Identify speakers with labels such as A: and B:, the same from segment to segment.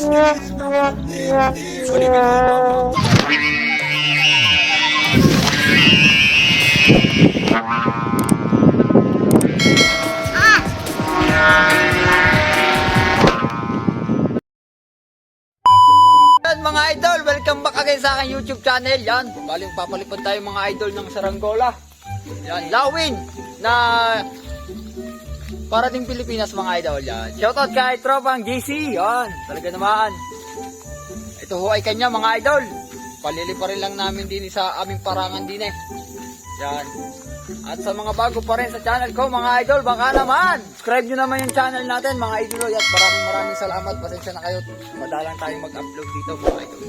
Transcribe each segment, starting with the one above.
A: Mga idol, welcome back again sa aking YouTube channel. Yan, baling papalipad tayo mga idol ng Saranggola. Yan, Lawin na para ding Pilipinas mga idol. Yan, shoutout kay Tropang JC. Yan, talaga naman. Ito ho ay kanya mga idol. Palili pa rin lang namin din sa aming parangan din eh. Yan. At sa mga bago pa rin sa channel ko, mga idol, baka naman, subscribe nyo naman yung channel natin, mga idol. At maraming maraming salamat. Pasensya na kayo. Madalang tayo mag-upload dito, mga idol.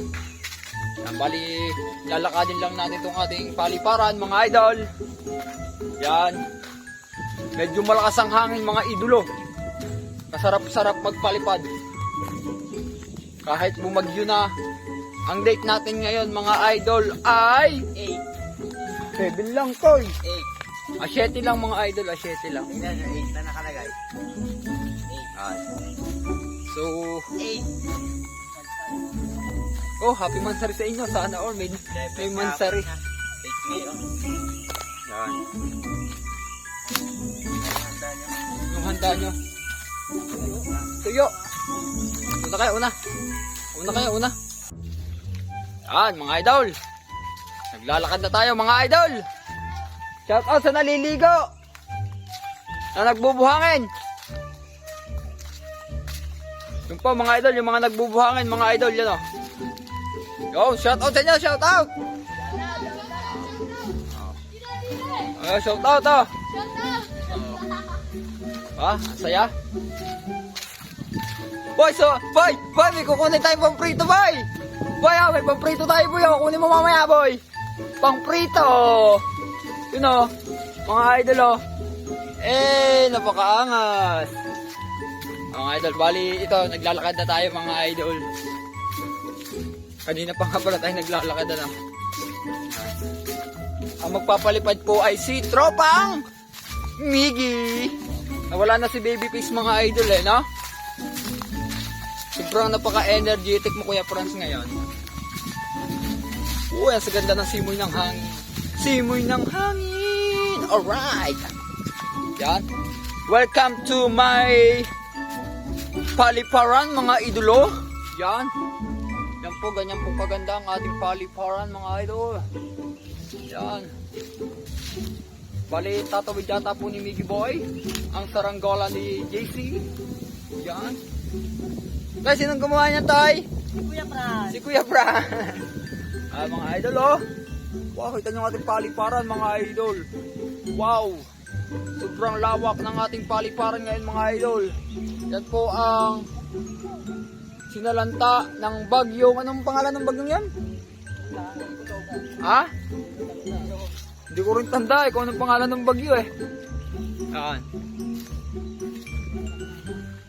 A: Yan, bali, lalakadin lang natin itong ating paliparan, mga idol. Yan. Medyo malakas ang hangin, mga idolo. Kasarap-sarap magpalipad. Kahit bumagyo na, ang date natin ngayon, mga idol, ay... 8. 7 lang, Koy. 8. Asyete lang, mga idol. Asyete lang.
B: Tingnan nyo, 8 na nakalagay.
A: Ah. So,
B: 8.
A: oh, happy mansari sa inyo. Sana all may, may mansari.
B: 8.
A: Yan. Yung handa nyo. Tuyo. Una kayo, una. Una kayo, una. Yan, mga idol. Naglalakad na tayo, mga idol. Shout out sa naliligo. Na nagbubuhangin. Yung po, mga idol, yung mga nagbubuhangin, mga idol, yan o. Yo, shout out sa inyo, shout out. Oh, shout out, oh. Ang saya. Boy, so, boy, boy, may kukunin tayo pang prito, boy. Boy, ah, may pang prito tayo, boy. ah. Kunin mo mamaya, boy. Pang prito. Yun, oh. Mga idol, oh. Eh, napakaangas. Mga idol, bali, ito, naglalakad na tayo, mga idol. Kanina pa nga pala tayo naglalakad na. Ang magpapalipad po ay si Tropang Miggy. Nawala na si Babyface mga idol eh, no? Sobrang napaka-energetic mo Kuya Franz ngayon. Uy, ang ganda ng simoy ng hangin. Simoy ng hangin! Alright! Yan. Welcome to my paliparan mga idolo. Yan. Yan po, ganyan po kaganda ang ating paliparan mga idol. Yan. Bali, tatawid yata po ni Miggy Boy. Ang saranggola ni JC. Yan. Guys, sinong gumawa niyan, Toy?
B: Si Kuya Fran.
A: Si Kuya Fran. ah, mga idol, oh. Wow, kita ang ating paliparan, mga idol. Wow. Sobrang lawak ng ating paliparan ngayon, mga idol. Yan po ang sinalanta ng bagyo. Anong pangalan ng bagyong yan? Ha? Hindi ko rin tanda eh kung anong pangalan ng bagyo eh. Yan.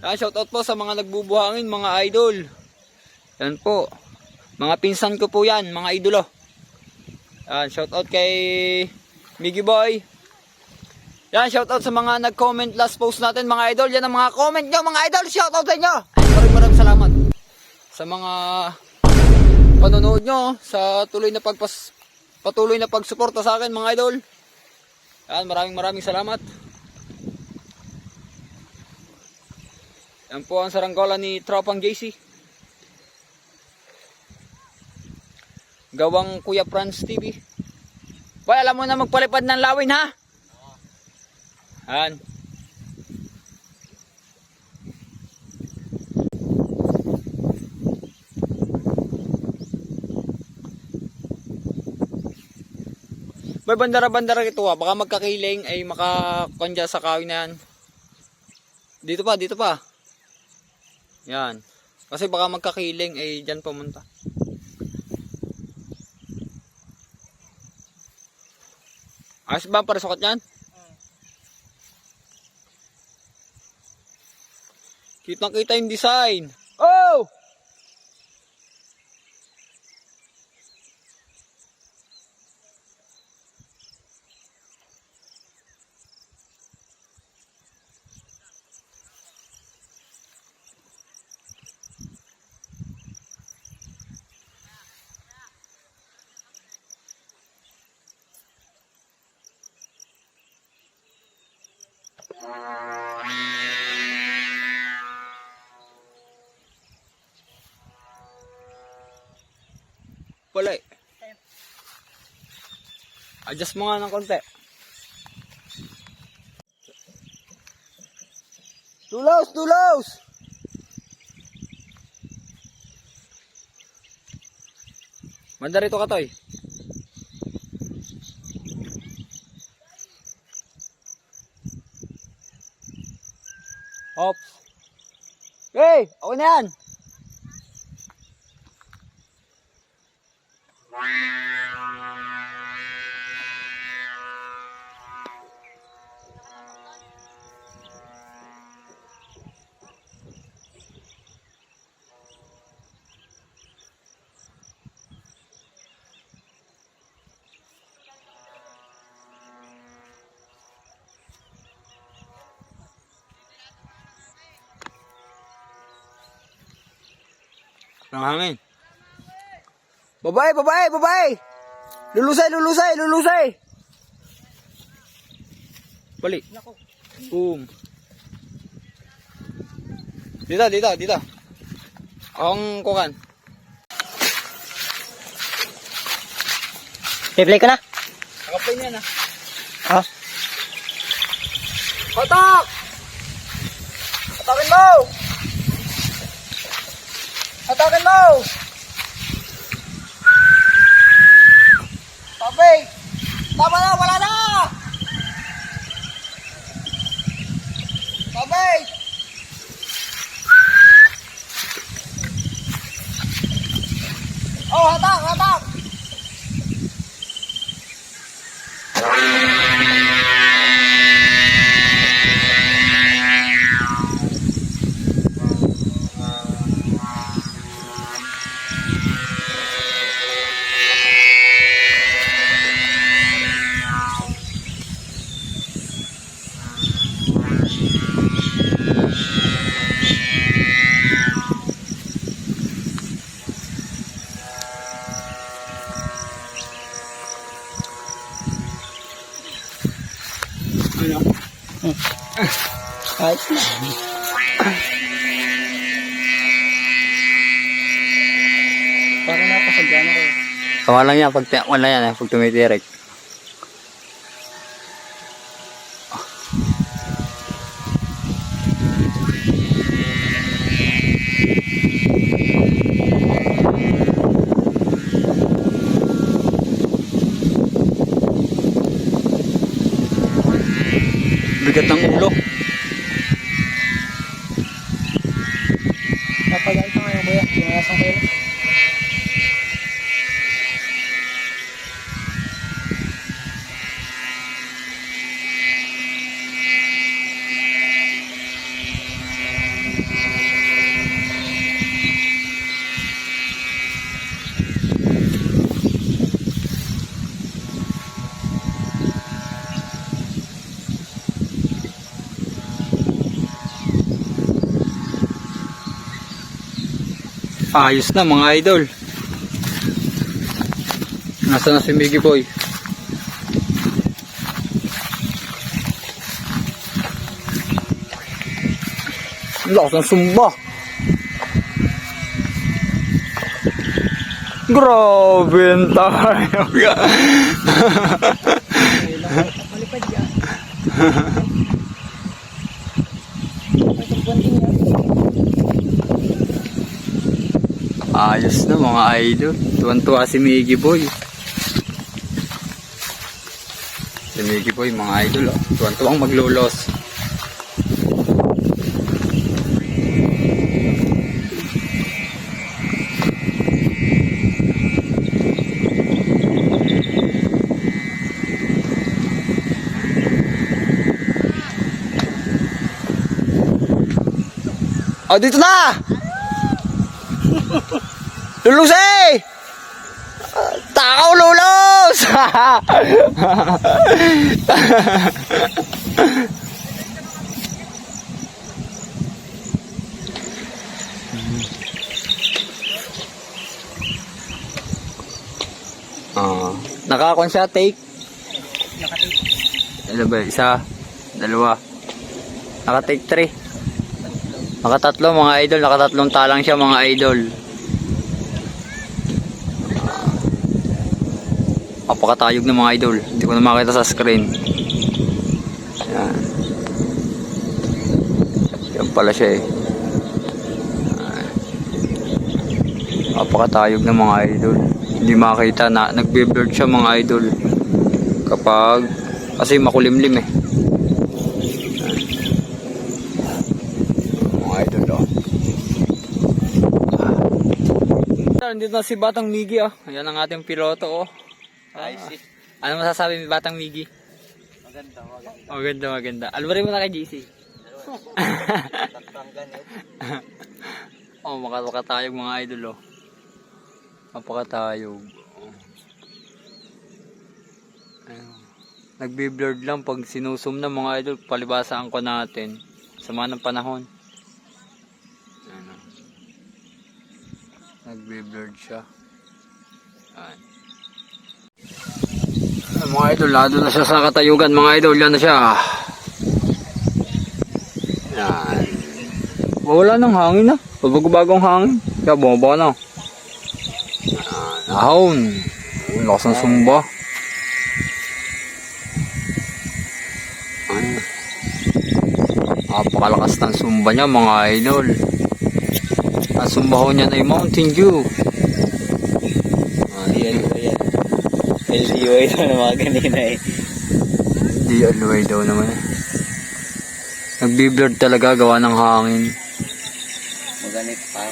A: Yan, shoutout po sa mga nagbubuhangin, mga idol. Yan po. Mga pinsan ko po yan, mga idolo. Yan, shoutout kay Miggy Boy. Yan, shoutout sa mga nag-comment last post natin, mga idol. Yan ang mga comment nyo, mga idol. Shoutout sa inyo. Maraming maraming salamat sa mga panonood nyo, sa tuloy na pagpas patuloy na pagsuporta sa akin, mga idol. Yan, maraming maraming salamat. Yan po ang saranggola ni Tropang JC. Gawang Kuya Franz TV. Boy, alam mo na magpalipad ng lawin ha? Han. Boy, bandara-bandara ito ha. Baka magkakiling ay makakondya sa kawin na yan. Dito pa, dito pa. Yan. Kasi baka magkakiling ay dyan pumunta. Ayos ba para sukat yan? Kitang kita yung design. Adjust mo nga ng konti. Tulos! Tulos! Manda rito ka, Toy. Ops. Hey! Ako na yan! Ang hangin. Babae, babae, babae! Lulusay, lulusay, lulusay! Bali. Boom. Dito, dito, dito. Ang kukan.
B: I-play ko na.
A: Nakapay niya na.
B: Ha?
A: Hatak! Hatakin mo! Hatakin mo! Papi! Tama na! Wala na!
B: Kahit na. Parang napasadyan ako.
A: Tawa lang yan pag wala yan eh, pag tumitirik. Bigat ng ulo. Ayos na mga idol. Nasaan na si Miggy Boy? Lakas ng sumba. Grabe ang tayo.
B: Malipad yan. Ay, tagpuan din yan.
A: Ayos na mga idol. Tuwan-tuwa si Miggy Boy. Si Miggy Boy mga idol. Oh. Tuwan-tuwang maglulos. Oh, dito na! Lulos eh! Takaw lulos! Ah, nakakon siya take.
B: Nakatake.
A: Ano ba? Isa, dalawa, Naka take 3. Nakatatlo mga idol, nakatatlong talang siya mga idol. Apakatayog ng mga idol. Hindi ko na makita sa screen. Yan. Yan pala siya eh. Apakatayog ng mga idol. Hindi makita na nagbe-blurred siya mga idol. Kapag kasi makulimlim eh. Mga idol oh. Nandito na si Batang Migi oh. Ayan ang ating piloto oh.
B: Ay, si.
A: Ano masasabi ni Batang Migi?
B: Maganda, maganda.
A: Maganda, maganda. Alwarin mo na kay JC. Oh, makakatayog mga idol oh. Mapakatayog. Oh. Nagbe-blurred lang pag sinusum na mga idol, palibasaan ko natin. Sama ng panahon. Ano. Nagbe-blurred siya. Ayan. Mga idol, lado na siya sa katayugan mga idol, yan na siya. Yan. Wala nang hangin na. Bago-bagong hangin. Kaya bumaba na. Yan. Ahon. Lakas ng sumba. Ano? Napakalakas ng sumba niya mga idol. Ang sumba ho niya na yung Mountain Dew. Ah,
B: Yan, yan. LCO ito na mga ganina eh.
A: Di alway daw naman eh. Nagbi-blurred talaga gawa ng hangin.
B: Maganit pa.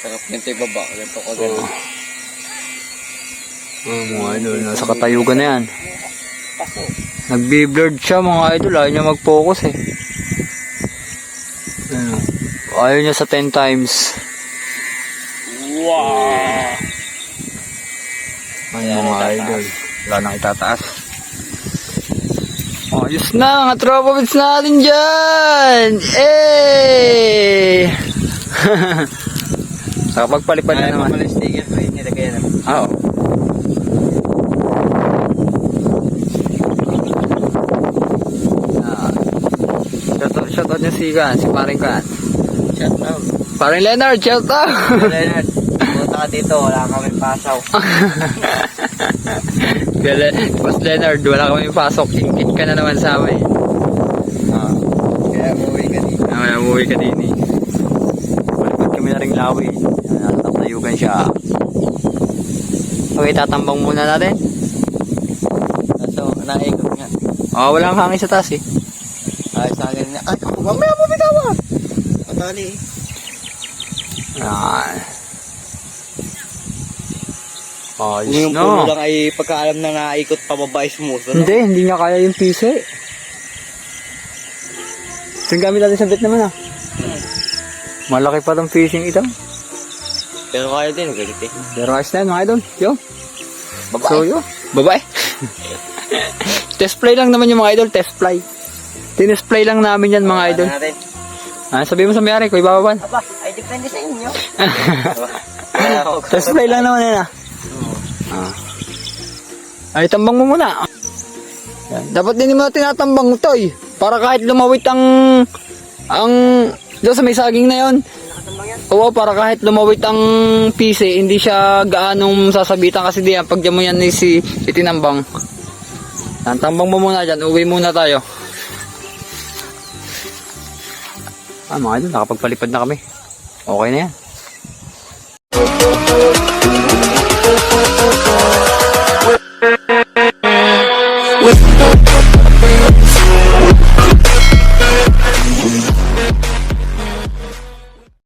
B: Sarap nito yung baba. Ganito ko ganito.
A: Oh, mga idol, nasa katayugan na yan. Nagbi-blurred siya mga idol, ayaw niya mag-focus eh. Ayaw niya sa 10 times.
B: Wow!
A: Ay, mga idol. Wala nang itataas. Ayos na, mga tropa bits natin dyan! Eh! Nakapagpalipad na naman.
B: Pamalis sticker ko yun. Nilagay na.
A: Oo. Ah. Shoutout, shoutout niya si Kan, si Paring Kan.
B: Shut out.
A: Paring Leonard, shoutout!
B: Leonard, punta ka dito. Wala kami pasaw.
A: Mas Leonard, wala kami pasok. Ingit ka na naman sa amin.
B: Ah. Kaya umuwi ka dito.
A: Ah, umuwi ka din eh. Malipad kami na rin lawi. Natatayugan siya. Okay, tatambang muna natin.
B: Kaso, naikot nga.
A: Oh, walang hangin sa taas eh.
B: Ay, sa akin niya. Ay, mamaya mo bitawa. Patali eh.
A: Yan. Ayos
B: Yung
A: no.
B: puno lang ay pagkaalam na naikot pababa ay smooth. Ano?
A: Hindi, hindi niya kaya yung piso eh. Saan gamit natin sa bet naman ah? Malaki pa tong fishing ito.
B: Pero kaya din, galit eh.
A: Pero ayos na yan mga idol. Yo.
B: Babae.
A: So yo. Babae. test play lang naman yung mga idol. Test play. Tinest play lang namin yan mga idol. Ah, sabi mo sa mayari ko, ibababan.
B: Aba, ay depende sa inyo.
A: Test play lang naman yan ah. Ah. Ay, tambang mo muna. Yan. Dapat din mo tinatambang to eh. Para kahit lumawit ang ang doon sa may saging na yon. Oo, para kahit lumawit ang PC, hindi siya gaanong sasabitan kasi diyan pag diyan mo yan si itinambang. Yan, tambang mo muna dyan, uwi muna tayo. Ah, mga idol, nakapagpalipad na kami. Okay na yan.